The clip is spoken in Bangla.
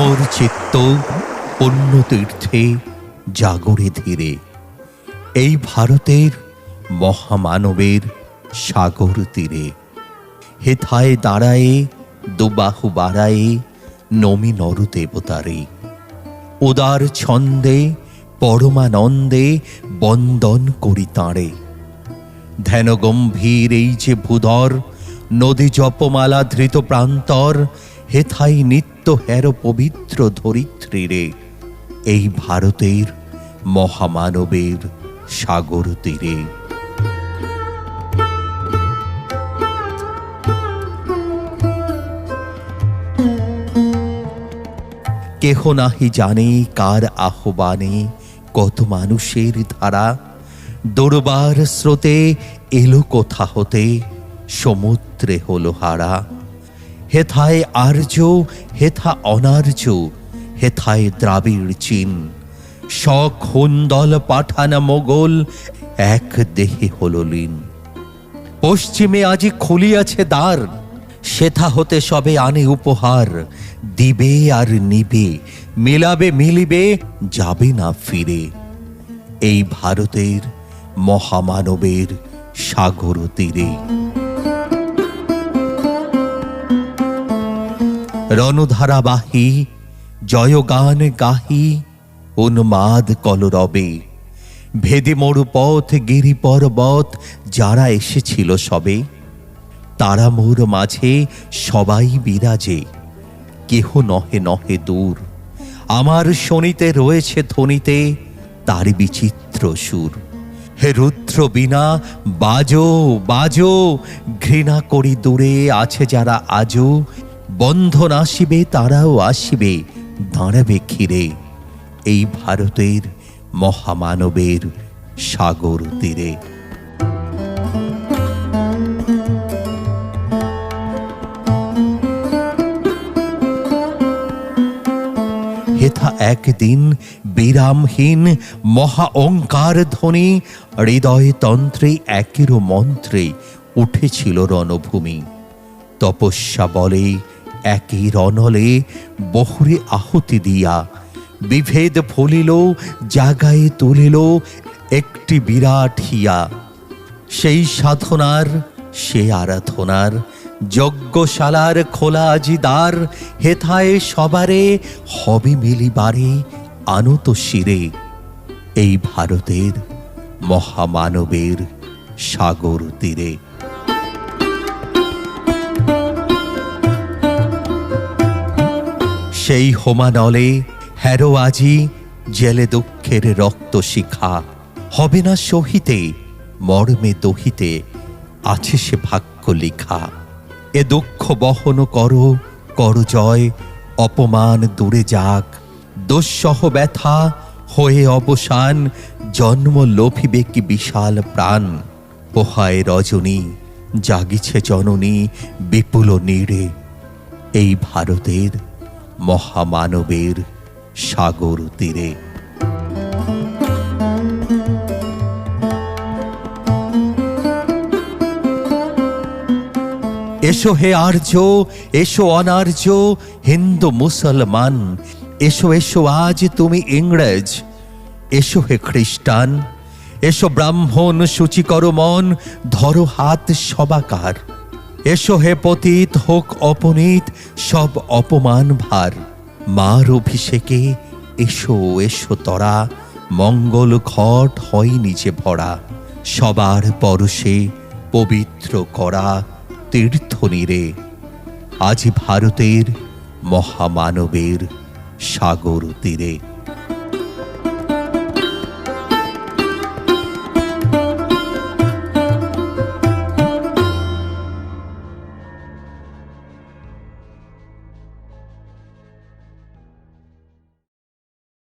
মোর চিত্ত অন্য তীর্থে জাগরে ধীরে। এই ভারতের মহামানবের সাগর তীরে। হেথায় দাঁড়ায়ে, দুবাহু বাড়ায়ে নমি নর দেবতারে উদার ছন্দে, পরমানন্দে বন্দন করি তাঁরে। ধ্যান গম্ভীর এই যে ভূধর, নদী জপমালা ধৃত প্রান্তর হেথাই নিত্য হের পবিত্র ধরিত্রীরে। এই ভারতের মহামানবের সাগর তীরে। কেহ নাহি জানে কার আহ্বানে কত মানুষের ধারা। দরবার স্রোতে এলো কোথা হতে, সমুদ্রে হলো হারা। হেথায় আর্য, হেথা অনার্য, হেথায় দ্রাবিড় চীন। সখুন্দল পাঠানা মোগল, এক দেহে হলো লীন। পশ্চিমে আজি খুলিয়াছে দ্বার, সেথা হতে সবে আনে উপহার, দিবে আর নিবে, মিলাবে মিলিবে, যাবে না ফিরে। এই ভারতের মহামানবের সাগর তীরে। রণধারাবাহী, জয়গান গাহি, উন্মাদ কলরবে। ভেদি মরু পথ, গিরি পর্বত, যারা এসেছিল সবে, তারা মোর মাঝে সবাই বিরাজে। কেহ নহে নহে দূর, আমার শনিতে রয়েছে ধ্বনিতে তার বিচিত্র সুর। হে রুদ্র বিনা বাজো বাজো, ঘৃণা করি দূরে আছে যারা আজও বন্ধন আসিবে, তারাও আসিবে, দাঁড়াবে ক্ষীরে। এই ভারতের মহামানবের সাগর তীরে। হেথা একদিন বিরামহীন মহা অঙ্কার ধ্বনি হৃদয় তন্ত্রে একেরও মন্ত্রে উঠেছিল রণভূমি। তপস্যা বলে একই রণলে বহুরে আহুতি দিয়া। বিভেদ ফলিল জাগায় তুলিল একটি বিরাট হিয়া। সেই সাধনার, সে আরাধনার, যজ্ঞশালার খোলা আজি দ্বার, হেথায় সবারে হবে মিলিবারে আনত শিরে। এই ভারতের মহামানবের সাগর তীরে। সেই হোমা নলে হ্যারো আজি জেলে দুঃখের রক্ত শিখা। হবে না সহিতে, মর্মে দহিতে আছে সে ভাগ্য লিখা। এ দুঃখ বহন করো, কর জয়, অপমান দূরে যাক। দোঃসহ ব্যথা হয়ে অবসান, জন্ম লোভিবে কি বিশাল প্রাণ। পোহায় রজনী, জাগিছে জননী বিপুল নীড়ে। এই ভারতের মহামানবের সাগর তীরে। এসো হে আর্য, এসো অনার্য, হিন্দু, মুসলমান, এসো এসো আজ তুমি ইংরেজ, এসো হে খ্রিস্টান, এসো ব্রাহ্মণ সূচিকর মন, ধরো হাত সবাকার। এসো হে পতিত, হোক অপনীত, সব অপমান ভার। মার অভিষেকে এসো এসো তরা, মঙ্গল ঘট হয় নিচে ভরা। সবার পরশে পবিত্র করা তীর্থ নীরে আজ ভারতের মহামানবের সাগর তীরে।